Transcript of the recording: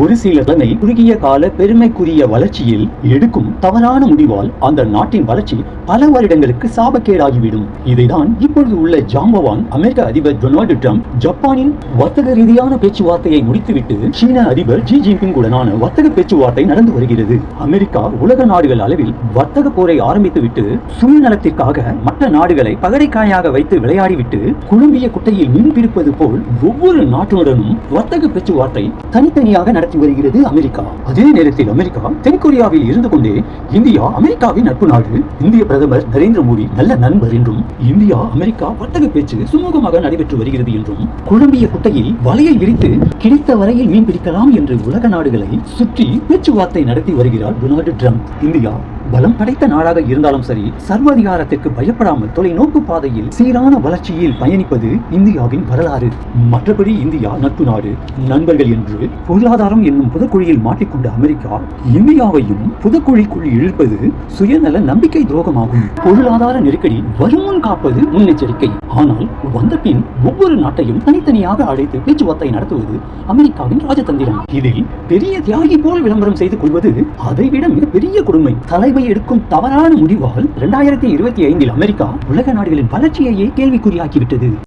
ஒரு சில குறுகிய கால பெருமைக்குரிய வளர்ச்சியில் எடுக்கும் தவறான முடிவால் அந்த நாட்டின் வளர்ச்சி பல வருடங்களுக்கு சாபக்கேடாகிவிடும். இதைதான் இப்பொழுது உள்ள ஜாம்பவான் அமெரிக்க அதிபர் டொனால்டு ட்ரம்ப் ஜப்பானின் வர்த்தக ரீதியான பேச்சுவார்த்தையை முடித்துவிட்டு சீன அதிபர் ஜி ஜின்பிங் உடனான வர்த்தக பேச்சுவார்த்தை நடந்து வருகிறது. அமெரிக்கா உலக நாடுகள் அளவில் வர்த்தக போரை ஆரம்பித்துவிட்டு சுயநலத்திற்காக மற்ற நாடுகளை பகடைக்காயாக வைத்து விளையாடிவிட்டு குழம்பிய குட்டையில் மீன் பிடிப்பது போல் ஒவ்வொரு நாட்டுடனும் வர்த்தக பேச்சுவார்த்தை தனித்தனியாக நடத்த வருகிறது அமெரிக்கா. அதே நேரத்தில் அமெரிக்கா தென்கொரியாவில் இருந்து கொண்டே இந்தியா அமெரிக்காவின் நட்பு நாடு. இந்திய பிரதமர் நரேந்திர மோடி நல்ல நண்பர் என்றும் இந்தியா அமெரிக்கா வர்த்தக பேச்சு சுமூகமாக நடைபெற்று வருகிறது என்றும் குழம்பிய குட்டையில் வலையை விரித்து கிடைத்த வரையில் மீன் பிடிக்கலாம் என்று உலக நாடுகளை சுற்றி பேச்சுவார்த்தை நடத்தி வருகிறார் டொனால்டு ட்ரம்ப். இந்தியா பலம் படைத்த நாடாக இருந்தாலும் சரி சர்வாதிகாரத்திற்கு பயப்படாமல் தொலைநோக்கு பாதையில் சீரான வளர்ச்சியில் பயணிப்பது இந்தியாவின் வரலாறு. மற்றபடி இந்தியா நட்பு நாடு நண்பர்கள் என்று பொருளாதாரம் என்னும் புதக்குழியில் மாட்டிக்கொண்ட அமெரிக்கா இந்தியாவையும் புதக்குழிக்குள் இழுப்பது சுயநல நம்பிக்கை துரோகமாகும். பொருளாதார நெருக்கடி வருமுன் காப்பது முன்னெச்சரிக்கை. ஆனால் வந்த பின் ஒவ்வொரு நாட்டையும் தனித்தனியாக அழைத்து பேச்சுவார்த்தை நடத்துவது அமெரிக்காவின் ராஜதந்திரம். இதில் பெரிய தியாகி போல் விளம்பரம் செய்து கொள்வது அதைவிட மிக பெரிய கொடுமை தலைமை எடுக்கும் தவறான முடிவால் இரண்டாயிரத்தி இருபத்தி ஐந்தில் அமெரிக்கா உலக நாடுகளின் வளர்ச்சியையே கேள்விக்குறியாக்கிவிட்டது.